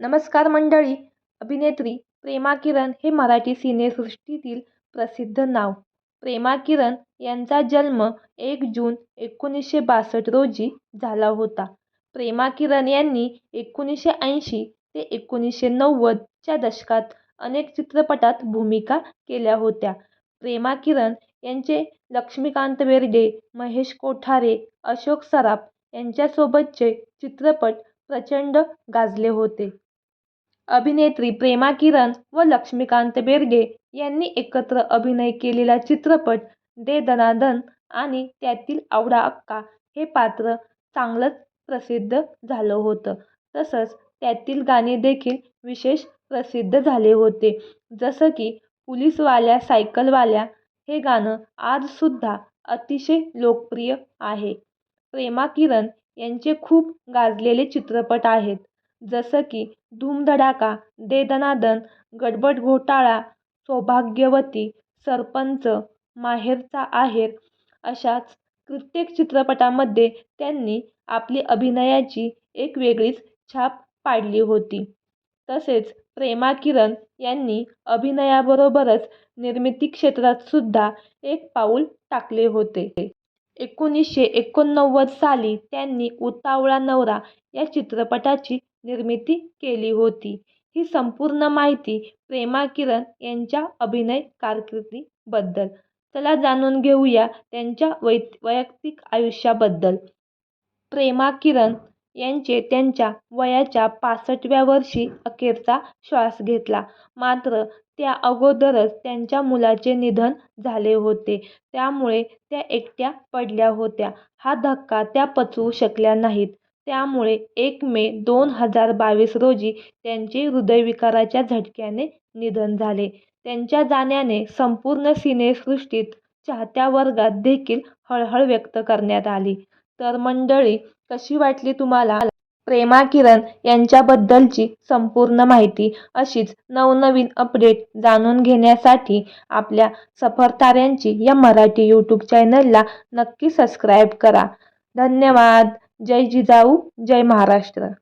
नमस्कार मंडळी अभिनेत्री प्रेमा किरण हे मराठी सिनेसृष्टीतील प्रसिद्ध नाव. प्रेमा किरण यांचा जन्म एक जून एकोणीसशे बासष्ट रोजी झाला होता. प्रेमा किरण यांनी एकोणीसशे ऐंशी ते एकोणीसशे नव्वदच्या दशकात अनेक चित्रपटात भूमिका केल्या होत्या. प्रेमा किरण यांचे लक्ष्मीकांत बेर्डे महेश कोठारे अशोक सराफ यांच्यासोबतचे चित्रपट प्रचंड गाजले होते. अभिनेत्री प्रेमा किरण व लक्ष्मीकांत बेर्गे यांनी एकत्र अभिनय केलेला चित्रपट दे दनादन आणि त्यातील आवडा अक्का हे पात्र चांगलंच प्रसिद्ध झालं होतं. तसंच त्यातील गाणे देखील विशेष प्रसिद्ध झाले होते. जसं की पुलिसवाल्या सायकलवाल्या हे गाणं आजसुद्धा अतिशय लोकप्रिय आहे. प्रेमा किरण यांचे खूप गाजलेले चित्रपट आहेत. जसं की धूमधडाका दे दनादन गडबड घोटाळा सौभाग्यवती सरपंच माहेरचा आहेर अशाच कित्येक चित्रपटामध्ये त्यांनी आपली अभिनयाची एक वेगळीच छाप पाडली होती. तसेच प्रेमा किरण यांनी अभिनयाबरोबरच निर्मिती क्षेत्रात सुद्धा एक पाऊल टाकले होते. एकोणीसशे एकोणनव्वद साली त्यांनी उतावळा नवरा या चित्रपटाची निर्मिती केली होती. ही संपूर्ण माहिती प्रेमा किरण यांच्या अभिनय कारकिर्दीबद्दल चला जाणून घेऊया त्यांच्या वै वैयक्तिक आयुष्याबद्दल. प्रेमा किरण यांचे त्यांच्या वयाच्या पासष्टव्या वर्षी अखेरचा श्वास घेतला. मात्र त्या अगोदरच त्यांच्या मुलाचे निधन झाले होते. त्यामुळे त्या एकट्या पडल्या होत्या. हा धक्का त्या पचवू शकल्या नाहीत. त्यामुळे एक मे दोन हजार बावीस रोजी त्यांचे हृदयविकाराच्या झटक्याने निधन झाले. त्यांच्या जाण्याने संपूर्ण सिनेसृष्टीत चाहत्या वर्गात देखील हळहळ व्यक्त करण्यात आली. तर मंडळी कशी वाटली तुम्हाला? प्रेमा किरण यांच्याबद्दलची संपूर्ण माहिती अशीच नवनवीन अपडेट जाणून घेण्यासाठी आपल्या सफरताऱ्यांची या मराठी यूट्यूब चॅनलला नक्की सबस्क्राईब करा. धन्यवाद! जय जिजाऊ जय महाराष्ट्र.